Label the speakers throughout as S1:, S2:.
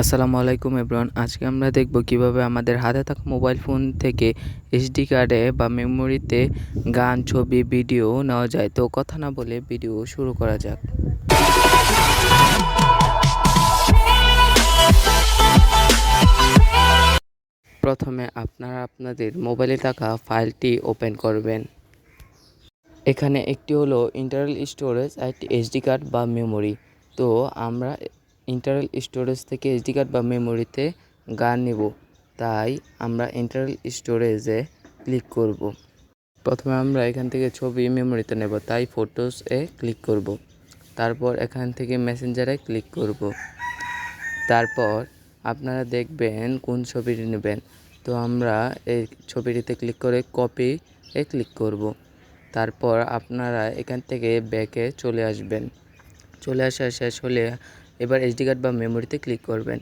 S1: আসসালামু আলাইকুম এভরিওয়ান। আজকে আমরা দেখব কীভাবে আমাদের হাতে থাকা মোবাইল ফোন থেকে এইচডি কার্ডে বা মেমোরিতে গান, ছবি ভিডিও নেওয়া যায়। তো কথা না বলে ভিডিও শুরু করা যাক। প্রথমে আপনারা আপনাদের মোবাইলে থাকা ফাইলটি ওপেন করবেন। এখানে একটি হলো ইন্টারনাল স্টোরেজ আর একটি এইচডি কার্ড বা মেমোরি তো আমরা ইন্টারনাল স্টোরেজ থেকে এইচডি কার্ড বা মেমোরিতে গান নেব। তাই আমরা ইন্টারনাল স্টোরেজে ক্লিক করব। প্রথমে আমরা এখান থেকে ছবি মেমোরিতে নেব, তাই ফটোস এ ক্লিক করব। তারপর এখান থেকে মেসেঞ্জারে ক্লিক করব। তারপর আপনারা দেখবেন কোন ছবিটি নেবেন। তো আমরা এই ছবিটিতে ক্লিক করে কপি এ ক্লিক করব। তারপর আপনারা এখান থেকে ব্যাকে চলে আসবেন। চলে আসা শেষ হলে এবার এইচডি কার্ড বা মেমোরিতে ক্লিক করবেন।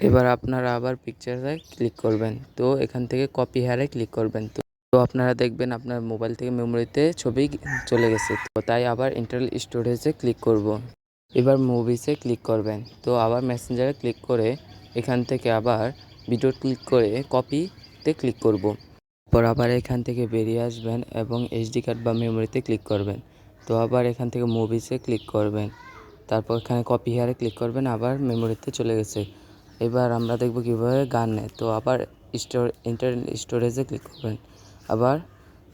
S1: এবার আপনারা আবার পিকচারে ক্লিক করবেন। তো এখান থেকে কপি হেয়ারে ক্লিক করবেন। তো তো আপনারা দেখবেন আপনার মোবাইল থেকে মেমোরিতে ছবি চলে গেছে। তো তাই আবার ইন্টারনাল স্টোরেজে ক্লিক করব। এবার মুভিসে ক্লিক করবেন। তো আবার মেসেঞ্জারে ক্লিক করে এখান থেকে আবার ভিডিও ক্লিক করে কপিতে ক্লিক করব। পর আবার এখান থেকে বেরিয়ে আসবেন এবং এইচডি কার্ড বা মেমোরিতে ক্লিক করবেন। তো আবার এখান থেকে মুভিসে ক্লিক করবেন। তারপর এখানে কপি হেয়ারে ক্লিক করবেন, আবার মেমোরিতে চলে গেছে। এবার আমরা দেখব কীভাবে গান নেয়। তো আবার স্টোর ইন্টারনেট স্টোরেজে ক্লিক করবেন। আবার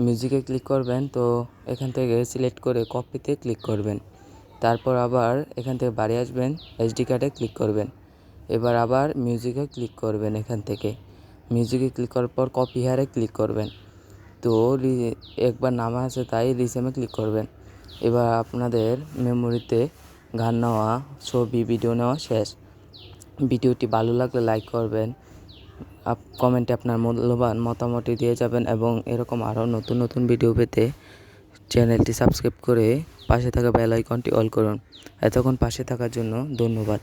S1: মিউজিকে ক্লিক করবেন, তো এখান থেকে সিলেক্ট করে কপিতে ক্লিক করবেন। তারপর আবার এখান থেকে বাড়ি আসবেন এইচডি কার্ডে ক্লিক করবেন। এবার আবার মিউজিকে ক্লিক করবেন এখান থেকে। মিউজিকে ক্লিক করার পর কপি হেয়ারে ক্লিক করবেন। তো একবার নামা আছে তাই রিসেমে ক্লিক করবেন। এবার আপনাদের মেমোরিতে গান নেওয়া, ছবি, ভিডিও নেওয়া শেষ। ভিডিওটি ভালো লাগলে লাইক করবেন। আপ কমেন্টে আপনার মূল্যবান মতামতটি দিয়ে যাবেন এবং এরকম আরও নতুন নতুন ভিডিও পেতে চ্যানেলটি সাবস্ক্রাইব করে পাশে থাকা বেল আইকনটি অল করুন। এতক্ষণ পাশে থাকার জন্য ধন্যবাদ।